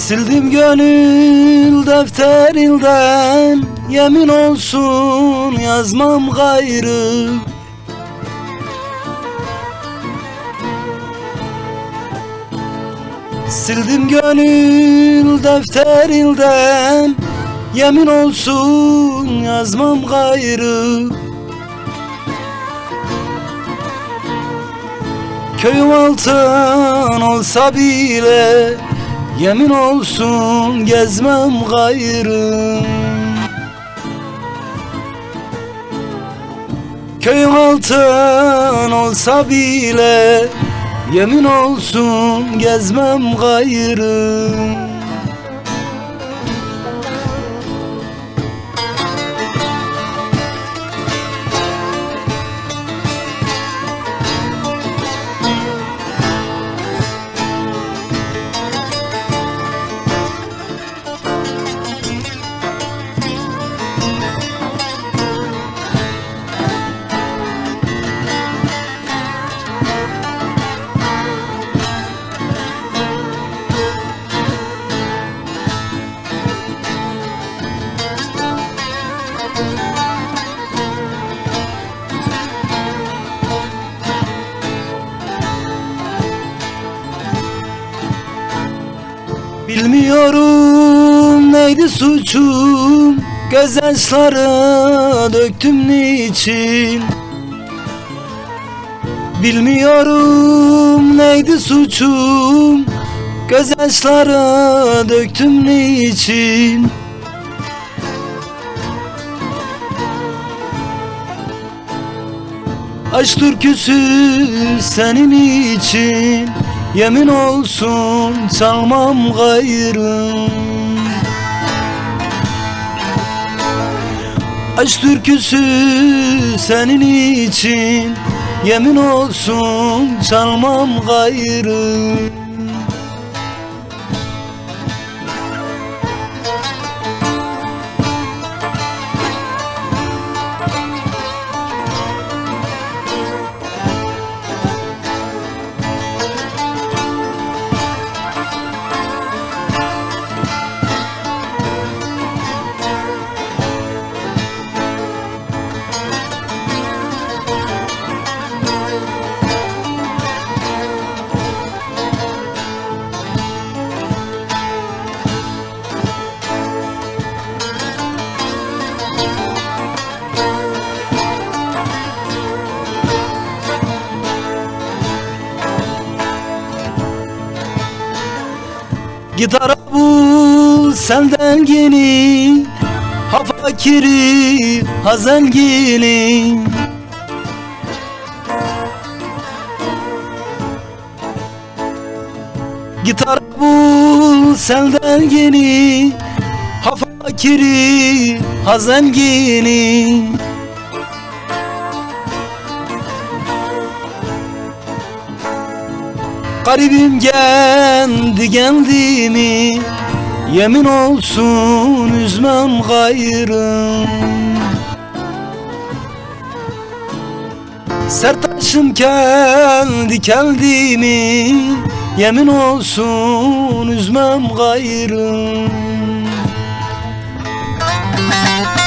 Sildim gönül defterinden Yemin olsun yazmam gayrı. Sildim gönül defterinden Yemin olsun yazmam gayrı. Köyüm altın olsa bile Yemin olsun gezmem gayrı. Köyüm altın olsa bile Yemin olsun gezmem gayrı Bilmiyorum neydi suçum? Gözyaşları döktüm niçin? Bilmiyorum neydi suçum? Gözyaşları döktüm niçin? Aşk türküsü senin için Yemin olsun çalmam gayrı. Aşk türküsü senin için. Yemin olsun çalmam gayrı Gitara bul senden yeni Ha fakiri ha zengini Gitar bul senden yeni Ha fakiri ha zengini Garibim kendi kendimi Yemin olsun üzmem gayrım. Sertaşım kendi kendimi Yemin olsun üzmem gayrım. Müzik